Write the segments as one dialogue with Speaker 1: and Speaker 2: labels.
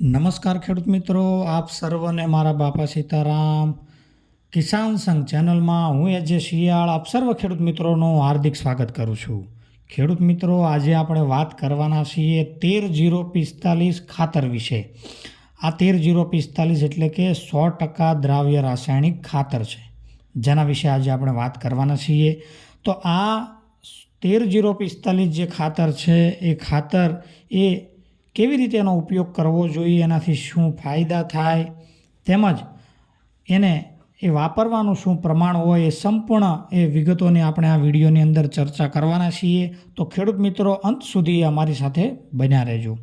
Speaker 1: નમસ્કાર ખેડૂત મિત્રો, આપ સર્વને મારા બાપા સીતારામ કિસાન સંઘ ચેનલમાં હું એ જે શિયાળ, આપ સર્વ ખેડૂત મિત્રોનું હાર્દિક સ્વાગત કરું છું. ખેડૂત મિત્રો, આજે આપણે વાત કરવાના છીએ તેર જીરો પિસ્તાલીસ ખાતર વિશે. આ તેર જીરો પિસ્તાલીસ એટલે કે સો ટકા દ્રાવ્ય રાસાયણિક ખાતર છે. જેના વિશે આજે આપણે વાત કરવાના છીએ. તો આ તેર જીરો પિસ્તાલીસ જે ખાતર છે, એ ખાતર એ કેવી રીતે એનો ઉપયોગ કરવો જોઈએ, એનાથી શું ફાયદા થાય, તેમજ એને એ વાપરવાનું શું પ્રમાણ હોય એ સંપૂર્ણ એ વિગતોની આપણે આ વિડીયોની અંદર ચર્ચા કરવાના છીએ. તો ખેડૂત મિત્રો, અંત સુધી અમારી સાથે બન્યા રહેજો.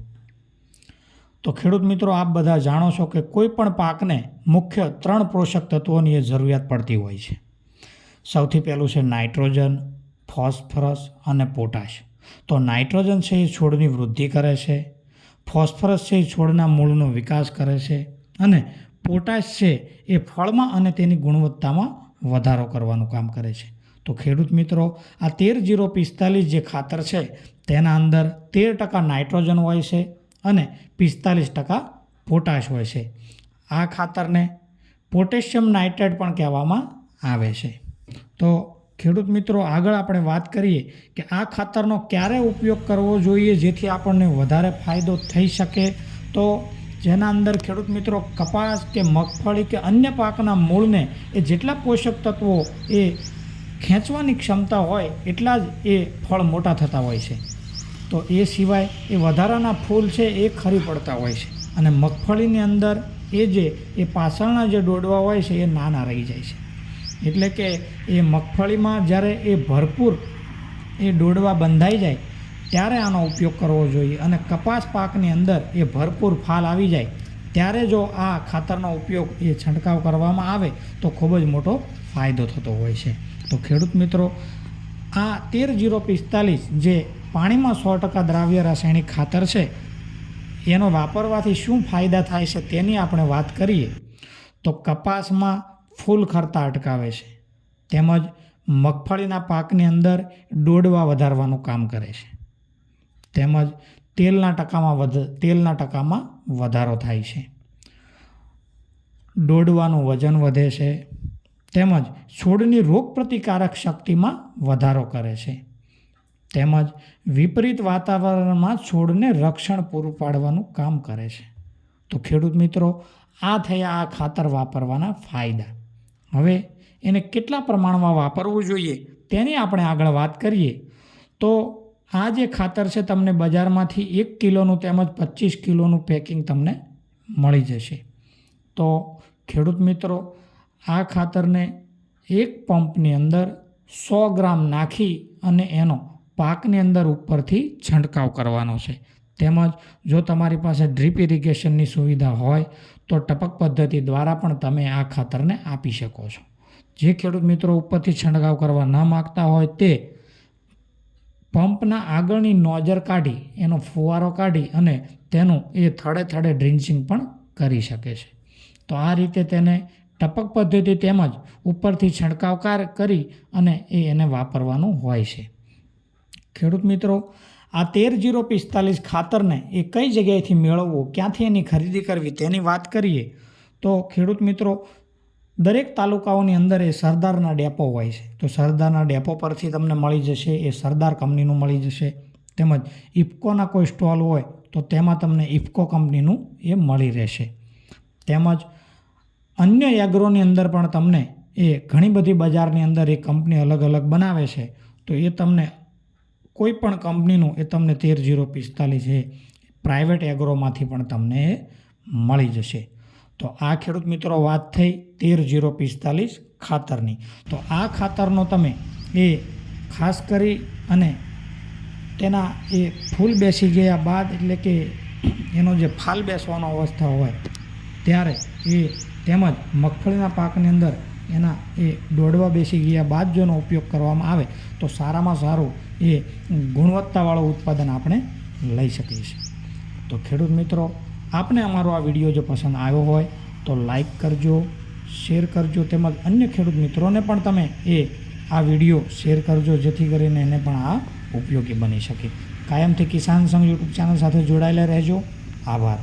Speaker 1: તો ખેડૂત મિત્રો, આપ બધા જાણો છો કે કોઈ પણ પાકને મુખ્ય ત્રણ પોષક તત્વોની જરૂરિયાત પડતી હોય છે. સૌથી પહેલું છે નાઇટ્રોજન, ફોસ્ફરસ અને પોટાશ. તો નાઇટ્રોજન છે એ છોડની વૃદ્ધિ કરે છે. ફોસ્ફરસ છે એ છોડના મૂળનો વિકાસ કરે છે અને પોટાશ છે એ ફળમાં અને તેની ગુણવત્તામાં વધારો કરવાનું કામ કરે છે. તો ખેડૂત મિત્રો, આ તેર જીરો પિસ્તાલીસ જે ખાતર છે, તેના અંદર તેર ટકા નાઇટ્રોજન હોય છે અને પિસ્તાલીસ ટકા પોટાશ હોય છે. આ ખાતરને પોટેશિયમ નાઇટ્રેટ પણ કહેવામાં આવે છે. તો ખેડૂત મિત્રો, આગળ આપણે વાત કરીએ કે આ ખાતરનો ક્યારે ઉપયોગ કરવો જોઈએ જેથી આપણને વધારે ફાયદો થઈ શકે? તો જેના અંદર ખેડૂત મિત્રો, કપાસ કે મગફળી કે અન્ય પાકના મૂળને એ જેટલા પોષક તત્વો એ ખેંચવાની ક્ષમતા હોય એટલા જ એ ફળ મોટા થતા હોય છે. તો એ સિવાય એ વધારાના ફૂલ છે એ ખરી પડતા હોય છે. અને મગફળીની અંદર એ જે, એ પાછળના જે ડોડવા હોય છે એ નાના રહી જાય છે. એટલે કે એ મગફળીમાં જ્યારે એ ભરપૂર એ ડોડવા બંધાઈ જાય, ત્યારે આનો ઉપયોગ કરવો જોઈએ અને કપાસ પાકની અંદર એ ભરપૂર ફાલ આવી જાય, ત્યારે જો આ ખાતરનો ઉપયોગ એ છંટકાવ કરવામાં આવે, તો ખૂબ જ મોટો ફાયદો થતો હોય છે. તો ખેડૂત મિત્રો, આ તેર જીરો પિસ્તાલીસ જે પાણીમાં સો ટકા દ્રાવ્ય રાસાયણિક ખાતર છે, એનો વાપરવાથી શું ફાયદા થાય છે તેની આપણે વાત કરીએ. તો કપાસમાં ફૂલ ખરતા અટકાવે છે. તેમજ મગફળીના પાકની અંદર ડોડવા વધારવાનું કામ કરે છે. તેમજ તેલના ટકામાં વધ, તેલના ટકામાં વધારો થાય છે. દોડવાનું વજન વધે છે. તેમજ છોડની રોગપ્રતિકારક શક્તિમાં વધારો કરે છે. તેમજ વિપરીત વાતાવરણમાં છોડને રક્ષણ પૂરું પાડવાનું કામ કરે છે. તો ખેડૂત મિત્રો, આ થયા આ ખાતર વાપરવાના ફાયદા. હવે એને કેટલા પ્રમાણમાં વાપરવું જોઈએ તેની આપણે આગળ વાત કરીએ. તો આ જે ખાતર છે તમને બજારમાંથી એક કિલોનું તેમજ પચીસ કિલોનું પેકિંગ તમને મળી જશે. તો ખેડૂત મિત્રો, આ ખાતરને એક પંપની અંદર સો ગ્રામ નાખી અને એનો પાકની અંદર ઉપરથી છંટકાવ કરવાનો છે. તેમજ જો તમારી પાસે ડ્રીપ ઇરિગેશનની સુવિધા હોય તો ટપક પદ્ધતિ દ્વારા પણ તમે આ ખાતરને આપી શકો છો. જે ખેડૂત મિત્રો ઉપરથી છંટકાવ કરવા ન માગતા હોય તે પંપના આગળની નોજર કાઢી, એનો ફુવારો કાઢી અને તેનું એ થડે થડે ડ્રિન્ચિંગ પણ કરી શકે છે. તો આ રીતે તેને ટપક પદ્ધતિ તેમજ ઉપરથી છંટકાવકાર કરી અને એ એને વાપરવાનું હોય છે. ખેડૂત મિત્રો આ તેર જીરો પિસ્તાલીસ ખાતરને એ કઈ જગ્યાએથી મેળવવું, ક્યાંથી એની ખરીદી કરવી, તેની વાત કરીએ તો ખેડૂત મિત્રો, દરેક તાલુકાઓની અંદર એ સરદારના ડેપો હોય છે. તો સરદારના ડેપો પરથી તમને મળી જશે, એ સરદાર કંપનીનું મળી જશે. તેમજ ઇફકોના કોઈ સ્ટોલ હોય, તો તેમાં તમને ઇફકો કંપનીનું એ મળી રહેશે. તેમજ અન્ય એગ્રોની અંદર પણ તમને એ ઘણી બધી બજારની અંદર એ કંપની અલગ અલગ બનાવે છે. તો એ તમને કોઈ પણ કંપનીનું એ તમને તેર જીરો પિસ્તાલીસ એ પ્રાઇવેટ એગ્રોમાંથી પણ તમને એ મળી જશે. તો આ ખેડૂત મિત્રો વાત થઈ તેર જીરો પિસ્તાલીસ ખાતરની. તો આ ખાતરનો તમે એ ખાસ કરી અને તેના એ ફૂલ બેસી ગયા બાદ એટલે કે એનો જે ફાલ બેસવાનો અવસ્થા હોય ત્યારે એ તેમજ મગફળીના પાકની અંદર એના એ દોડવા બેસી ગયા બાદ જો ઉપયોગ કરવામાં આવે. તો સારામાં સારું એ ગુણવત્તાવાળું ઉત્પાદન આપણે લઈ શકીએ છીએ. તો ખેડૂત મિત્રો, આપને અમારો આ વીડિયો જો પસંદ આવ્યો હોય, તો લાઈક કરજો, શેર કરજો તેમજ અન્ય ખેડૂત મિત્રોને પણ તમે એ આ વીડિયો શેર કરજો, જેથી કરીને એને પણ આ ઉપયોગી બની શકે. કાયમથી કિસાન સંઘ યુટ્યુબ ચેનલ સાથે જોડાયેલા રહેજો. આભાર.